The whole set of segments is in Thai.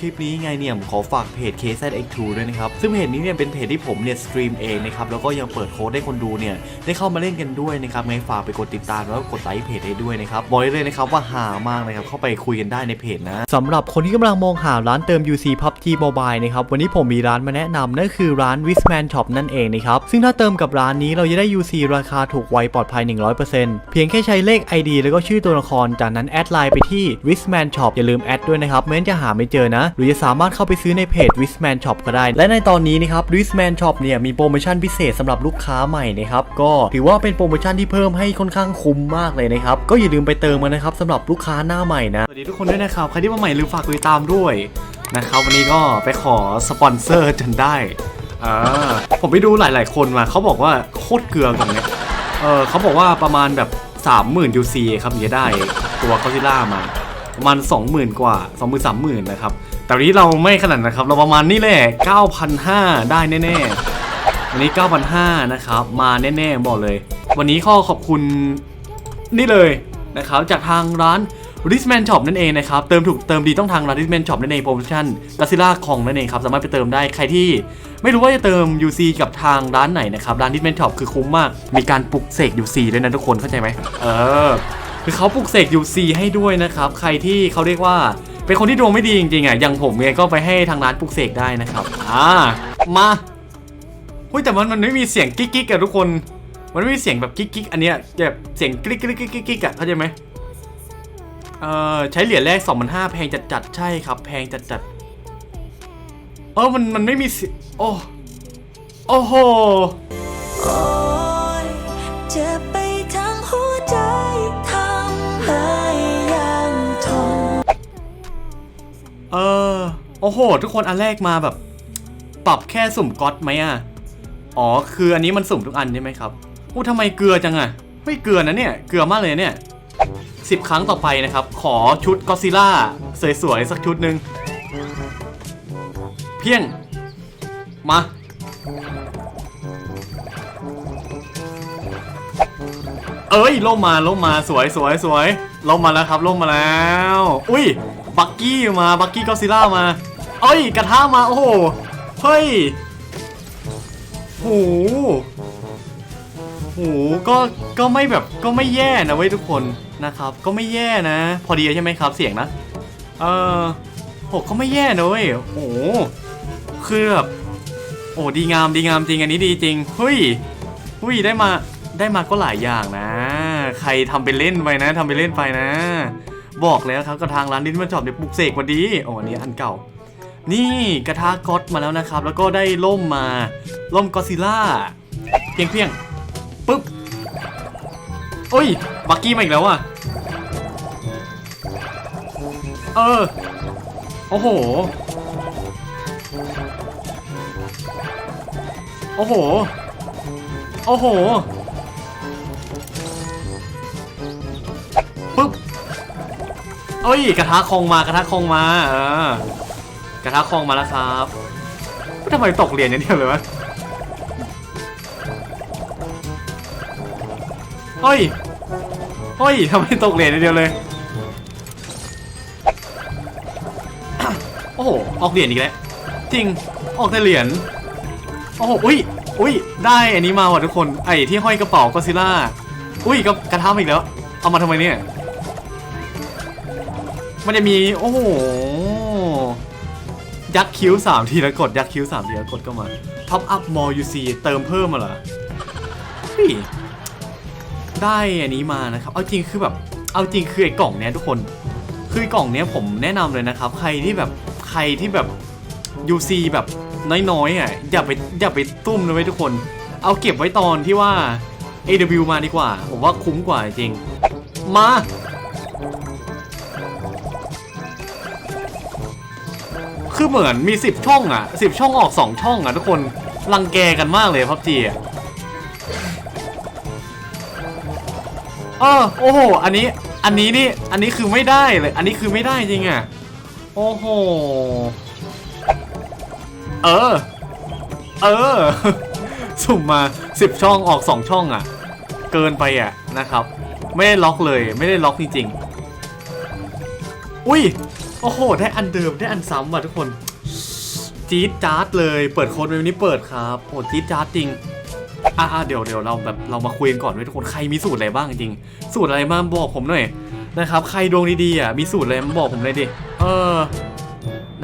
คลิปนี้ไงเนี่ยผมขอฝากเพจ KZX2 ด้วยนะครับซึ่งเพจนี้เนี่ยเป็นเพจที่ผมเนี่ยสตรีมเองนะครับแล้วก็ยังเปิดโค้ดให้คนดูเนี่ยได้เข้ามาเล่นกันด้วยนะครับไงฝากไปกดติดตามแล้วก็กดไลค์เพจให้ด้วยนะครับบอกได้เลยนะครับว่าหามากนะครับเข้าไปคุยกันได้ในเพจนะสำหรับคนที่กำลังมองหาร้านเติม UC PUBG Mobile นะครับวันนี้ผมมีร้านมาแนะนำนั่นคือร้าน Wisman Shop นั่นเองนะครับซึ่งถ้าเติมกับร้านนี้เราจะได้ UC ราคาถูกไวปลอดภัย 100%เพียงแค่ใช้เลข ID แล้วก็ชื่อตัวละครจากนั้นแอดไลน์ไปที่ Wisman Shop อย่าลืมแอดด้วยนะครับไม่งั้นจะหาไม่เจอนะหรือจะสามารถเข้าไปซื้อในเพจ Wisman Shop ก็ได้ และในตอนนี้นะครับ Wisman Shop เนี่ยมีโปรโมชั่นพิเศษสำหรับลูกค้าใหม่นะครับก็ถือว่าเป็นโปรโมชั่นที่เพิ่มให้ค่อนข้างคุ้มมากเลยนะครับก็อย่าลืมไปเติมกันนะครับสำหรับลูกค้าหน้าใหม่นะสวัสดีทุกคนด้วยนะครับใครที่มาใหม่ลืมฝากติดตามด้วยนะครับวันนี้ก็ไปขอสปอนเซอร์จนได้อ่าผมไปดูหลาย ๆ คนมาเขาบอกว่าโคตรเกลือกันเนี่ยเออเขาบอกว่าประมาณแบบ 30,000 UC ครับถึงจะได้ตัวคอซิล่ามาประมาณ 20,000 กว่า 20,000 30,000 นะครับ แต่วันนี้เราไม่ขนาดนะครับ เราประมาณนี่แหละ 9,500 ได้แน่ๆ วันนี้ 9,500 นะครับ มาแน่ๆ บอกเลย วันนี้ข้อขอบคุณนี่เลยนะครับ จากทางร้าน r i s m a n Shop นั่นเองนะครับ เติมถูกเติมดีต้องทางร้าน r i s m a n Shop นั่นเองโปรโมชั่นลาซิล่าคองนั่นเองครับ สามารถไปเติมได้ใครที่ไม่รู้ว่าจะเติม UC กับทางร้านไหนนะครับ ร้าน r i s m a n Shop คือคุ้มมาก มีการปลุกเสก UC ด้วยนะทุกคนเข้าใจไหมเออคือเขาปลุกเสก UC ให้ด้วยนะครับ ใครที่เขาเรียกว่า เป็นคนที่ดวงไม่ดีจริงๆอะอย่างผมเนี่ยก็ไปให้ทางร้านปลุกเสกได้นะครับอ่ามาเฮ้ยแต่มันมันไม่มีเสียงกิ๊กกิ๊กอะทุกคน มันไม่มีเสียงแบบกิ๊กกิ๊กอันเนี้ยแบบเสียงกริ๊กกริ๊กกริ๊กกริ๊กอะเข้าใจไหมเอ่อใช้เหรียญแรก2,500แพงจัดจัดใช่ครับ แพงจัดจัดเออมันมันไม่มีเสียงโอ้โอ้โห เออ โอ้โห ทุกคนอันแรกมาแบบ ปรับแค่สุ่มก๊อตไหมอะ อ๋อ คืออันนี้มันสุ่มทุกอันใช่ไหมครับอู้ทำไมเกลือจังอะ ไม่เกลือนะเนี่ย เกลือมากเลยเนี่ยสิบครั้งต่อไปนะครับ ขอชุดก็ซิล่าสวยๆ สักชุดหนึ่งเพียง มา เอ้ยล่มมาล่มมาสวยสวยสวยล่มมาแล้วครับล่มมาแล้ว อุ้ย บักกี้มาบักกี้ก็ซิล่ามาเอ้ยกระทะมาโอ้โหเฮ้ยโหโหก็ก็ไม่แบบก็ไม่แย่นะเว้ยทุกคนนะครับ ก็ไม่แย่นะ พอดีใช่ไหมครับเสียงนะเออโหก็ไม่แย่นะเว้ยโอ้โหคือแบบโอ้ดีงามดีงามจริงอันนี้ดีจริงเฮ้ยเฮ้ยได้มาได้มาก็หลายอย่างนะ ใครทำไปเล่นไปนะทำไปเล่นไปนะ บอกแล้วครับกระทางร้านดิ้นมันจอบเดี๋ยวปลุกเสกมาดีโอ้อันนี้อันเก่า นี่กระทะก๊อตมาแล้วนะครับ แล้วก็ได้ล่มมาล่มกอซิล่าเพียงเพียงปึ๊บโอ้ยบักกี้มาอีกแล้วอะเออโอ้โหโอ้โห โอ้โห เอ้ยกระทะคงมากระทะคงมาเออกระทะคงมาแล้วครับทำไมตกเหรียญอย่างเดียวเลยวะเฮ้ยเฮ้ยทำไมตกเหรียญอย่างเดียวเลย โอ้โห ออกเหรียญอีกแล้ว จริง ออกแต่เหรียญ โอ้โห อุ้ย อุ้ย ได้อันนี้มาว่ะทุกคน ไอ้ที่ห้อยกระเป๋าก็ซิล่า อุ้ยก็กระทะมาอีกแล้ว เอามาทำไมเนี่ย มันจะมีโอ้โหยักคิ้ว 3 ทีแล้วกดยักคิ้ว 3 ทีแล้วกดก็มาท็อปอัพมอลยูซีเติมเพิ่มมาเหรอเฮ้ยได้อันนี้มานะครับ เอาจริงคือแบบ เอาจริงคือไอ้กล่องเนี้ยทุกคน คือกล่องเนี้ยผมแนะนำเลยนะครับ ใครที่แบบใครที่แบบ UC แบบน้อยๆอะอย่าไปอย่าไปตุ้มนะไว้ยทุกคน เอาเก็บไว้ตอนที่ว่า AW มาดีกว่า ผมว่าคุ้มกว่าจริง มา คือเหมือนมี 10 ช่องอะ10 ช่องออก 2 ช่องอะทุกคนรังแกกันมากเลยพับจีอะเออโอ้โห อันนี้ อันนี้นี่ อันนี้คือไม่ได้เลย อันนี้คือไม่ได้จริงอะ โอ้โห เออ เออ สุ่มมา10ช่องออก2ช่องอะ เกินไปอะนะครับ ไม่ได้ล็อกเลย ไม่ได้ล็อกจริงๆ อุ้ย โอ้โห ได้อันเดิมได้อันซ้ำว่ะทุกคน จี๊ดจ๊าดเลย เปิดโค้ดไว้วันนี้เปิดครับโอ้จี๊ดจ๊าดจริงอ่าเดี๋ยวเดี๋ยวเราแบบเรามาคุยกันก่อนด้วยทุกคนใครมีสูตรอะไรบ้างจริง สูตรอะไรมาบอกผมหน่อยนะครับใครดวงดีๆอะมีสูตรอะไรมาบอกผมเลยดิเออ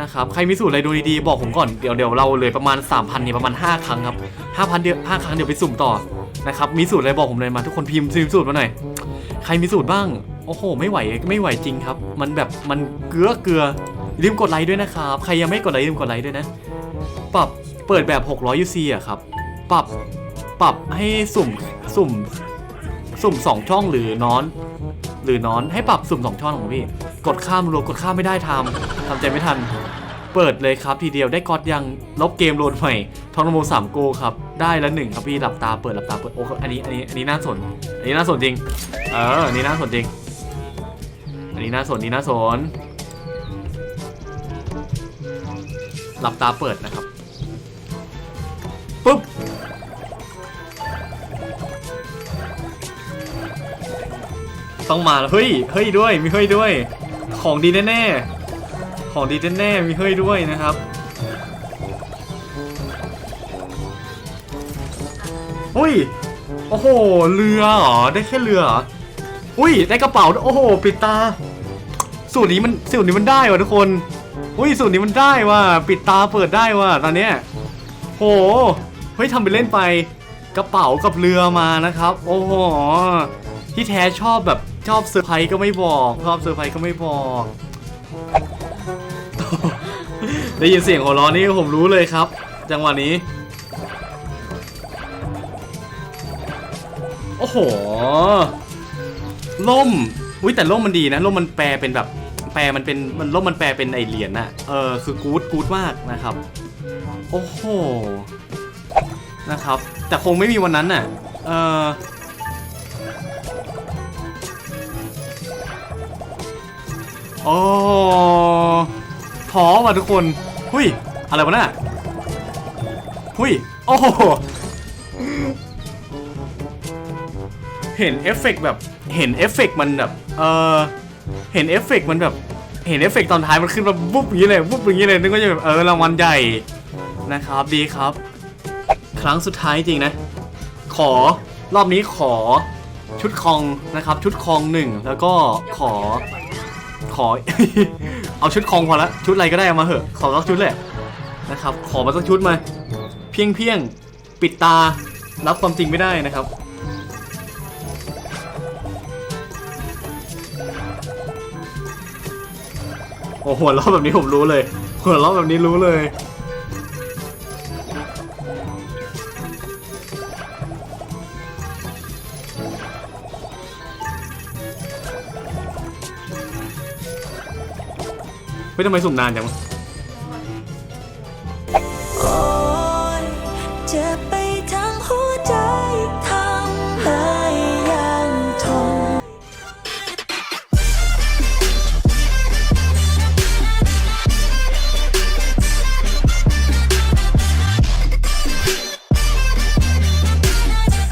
นะครับใครมีสูตรอะไรดวงดีๆบอกผมก่อนเดี๋ยวเดี๋ยวเราเลยประมาณ 3,000นี่ประมาณ 5 ครั้งครับ5,000เดียว5ครั้งเดี๋ยวไปสุ่มต่อนะครับมีสูตรอะไรบอกผมเลยมาทุกคนพิมพ์พิมพ์สูตรมาหน่อยใครมีสูตรบ้าง โอ้โห ไม่ไหวไม่ไหวจริงครับ มันแบบมันเกลือเกลือลืมกดไลค์ด้วยนะครับ ใครยังไม่กดไลค์ลืมกดไลค์ด้วยนะ ปรับเปิดแบบ 600 UC อะครับ ปรับปรับให้สุ่มสุ่มสุ่มสองช่องหรือนอน หรือนอนให้ปรับสุ่มสองช่องของพี่ กดข้ามรัวกดข้ามไม่ได้ทำทำใจไม่ทัน เปิดเลยครับทีเดียวได้กอดยังลบเกมโหลดใหม่ทองนโมสามโกครับได้แล้วหนึ่งครับพี่หลับตาเปิดหลับตาเปิดโอ้อันนี้อันนี้อันนี้น่าสนอันนี้น่าสนจริงเอออันนี้น่าสนจริง นี้น่าสนนี้น่าสนหลับตาเปิดนะครับปุ๊บต้องมาแล้วเฮ้ยเฮ้ยด้วยมีเฮ้ยด้วย ของดีแน่ๆของดีแน่ๆมีเฮ้ยด้วยนะครับอุ้ยโอ้โหเรือเหรอได้แค่เรือเหรออุ้ยได้กระเป๋าโอ้โหปิดตา สูตรนี้มันสูตรนี้มันได้ว่ะทุกคนอุ้ยสูตรนี้มันได้ว่ะปิดตาเปิดได้ว่ะตอนเนี้ยโหเฮ้ยทำไปเล่นไปกระเป๋ากับเรือมานะครับ โอ้โหที่แท้ชอบแบบชอบเซอร์ไพรส์ก็ไม่บอกชอบเซอร์ไพรส์ก็ไม่บอกได้ยินเสียงหัวเราะนี่ผมรู้เลยครับ จังหวะนี้ โอ้โหล่ม อุ้ยแต่ล่มมันดีนะล่มมันแปลเป็นแบบแปลมันเป็นมันล่มมันแปลเป็นไอเหรียญน่ะเออคือกู๊ดกู๊ดมากนะครับ โอ้โหนะครับ แต่คงไม่มีวันนั้นน่ะเออโอ้ท้อว่ะทุกคนหุยอะไรวะน่ะหุยโอ้โหเห็นเอฟเฟกต์แบบเห็นเอฟเฟกต์มันแบบ เออเห็นเอฟเฟกต์มันแบบ เห็นเอฟเฟกต์ตอนท้ายมันขึ้นมาปุ๊บอย่างนี้เลยปุ๊บอย่างนี้เลยนึกว่าจะแบบเออรางวัลใหญ่นะครับดีครับ ครั้งสุดท้ายจริงนะ ขอรอบนี้ขอชุดคองนะครับ ชุดคองหนึ่งแล้วก็ขอขอ เอาชุดคองพอละชุดอะไรก็ได้เอามาเหอะขอสักชุดแหละนะครับ ขอมาสักชุดมา เพียงเพียงปิดตารับความจริงไม่ได้นะครับ โอ้หัวเราะแบบนี้ผมรู้เลย หัวเราะแบบนี้รู้เลยเฮ้ยทำไมสุ่มนานจังวะ